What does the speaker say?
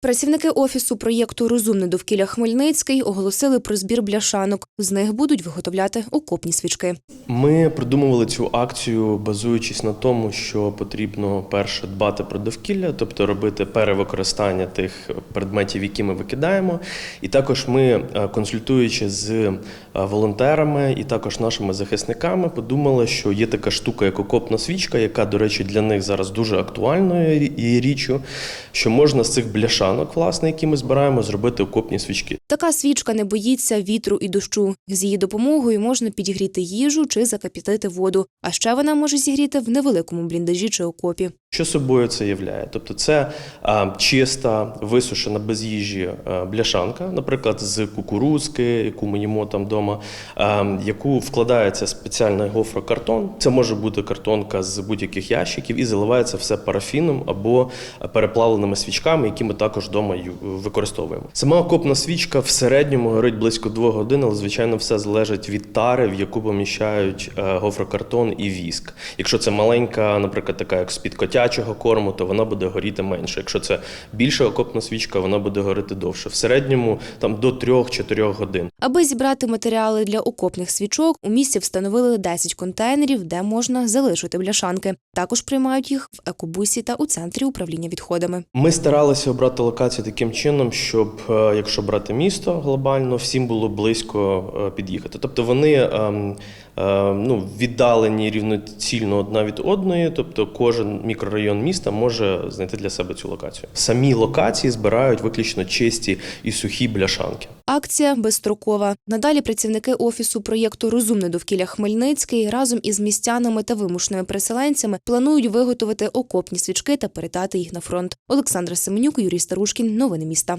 Працівники офісу проєкту Розумне довкілля Хмельницький оголосили про збір бляшанок. З них будуть виготовляти окопні свічки. Ми придумували цю акцію, базуючись на тому, що потрібно перше дбати про довкілля, тобто робити перевикористання тих предметів, які ми викидаємо. І також ми, е, консультуючи з е, волонтерами і також нашими захисниками, подумали, що є така штука, як окопна свічка, яка, до речі, для них зараз дуже актуальною є річчю, що можна з цих бляшанок, власне, які ми збираємо, зробити окопні свічки. Така свічка не боїться вітру і дощу. З її допомогою можна підігріти їжу чи закапітити воду. А ще вона може зігріти в невеликому бліндажі чи окопі. Що собою це являє? Тобто це а, чиста, висушена без їжі а, бляшанка, наприклад, з кукурузки, яку ми їмо там вдома, а, яку вкладається спеціальний гофрокартон. Це може бути картонка з будь-яких ящиків, і заливається все парафіном або переплавленими свічками, які ми також вдома використовуємо. Сама окопна свічка в середньому горить близько двох годин, але звичайно все залежить від тари, в яку поміщають е, гофрокартон і віск. Якщо це маленька, наприклад, така як з-під котячого корму, то вона буде горіти менше. Якщо це більша окопна свічка, вона буде горіти довше. В середньому там до 3-4 годин. Аби зібрати матеріали для окопних свічок, у місті встановили 10 контейнерів, де можна залишити бляшанки. Також приймають їх в екобусі та у центрі управління відходами. Ми старалися обрати локацію таким чином, щоб е, якщо брати місто глобально, всім було близько е, під'їхати. Тобто вони ем, е, ну, віддалені рівноцільно одна від одної, тобто кожен мікрорайон міста може знайти для себе цю локацію. Самі локації збирають виключно чисті і сухі бляшанки. Акція безстрокова. Надалі працівники офісу проєкту Розумне довкілля Хмельницький разом із містянами та вимушеними переселенцями планують виготовити окопні свічки та передати їх на фронт. Олександра Семенюк, Юрій Старушкін. Новини міста.